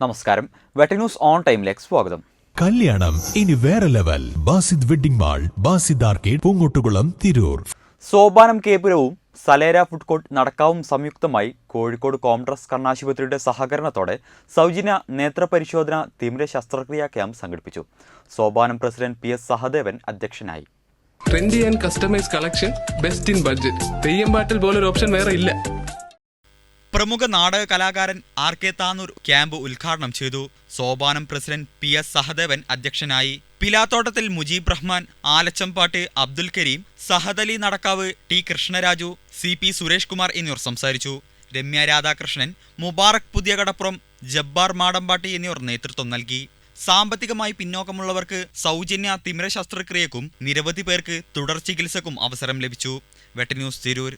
നമസ്കാരം. വെട്ടി news on ടൈമിലേക്ക് സ്വാഗതം. കല്യാണം ഇനി വേറെ level. Basid wedding mall Basid arcade Poongottukulam Tirur. Sopanam കേപുരവും സലേര ഫുഡ് കോർട്ട് നടക്കാവും സംയുക്തമായി കോഴിക്കോട് കോംട്രസ് കണ്ണാശുപത്രിയുടെ സഹകരണത്തോടെ സൗജന്യ നേത്രപരിശോധന തിമിര ശസ്ത്രക്രിയാ ക്യാമ്പ് സംഘടിപ്പിച്ചു. Sopanam president P S Sahadevan അധ്യക്ഷനായി. Trendy and customise collection best in budget Theyyam പാട്ടിൽ പോലൊരു ഓപ്ഷൻ വേറെ ഇല്ല. പ്രമുഖ നാടക കലാകാരൻ ആർ കെ താനൂർ ക്യാമ്പ് ഉദ്ഘാടനം ചെയ്തു. Sopanam president P S Sahadevan അധ്യക്ഷനായി. Pilathottathil Mujeeb Rahman Alachampatt Abdul Kareem Sahadali Nadakkavu T Krishnaraju C P Suresh Kumar എന്നിവർ സംസാരിച്ചു. രമ്യ രാധാകൃഷ്ണൻ മുബാറക് പുതിയ കടപ്പുറം ജബ്ബാർ മാടമ്പാട്ടി എന്നിവർ നേതൃത്വം നൽകി. സാമ്പത്തികമായി പിന്നോക്കമുള്ളവർക്ക് സൗജന്യ തിമിര ശസ്ത്രക്രിയക്കും നിരവധി പേർക്ക് തുടർ ചികിത്സക്കും അവസരം ലഭിച്ചു. വെട്ടന്യൂസ് തിരൂർ.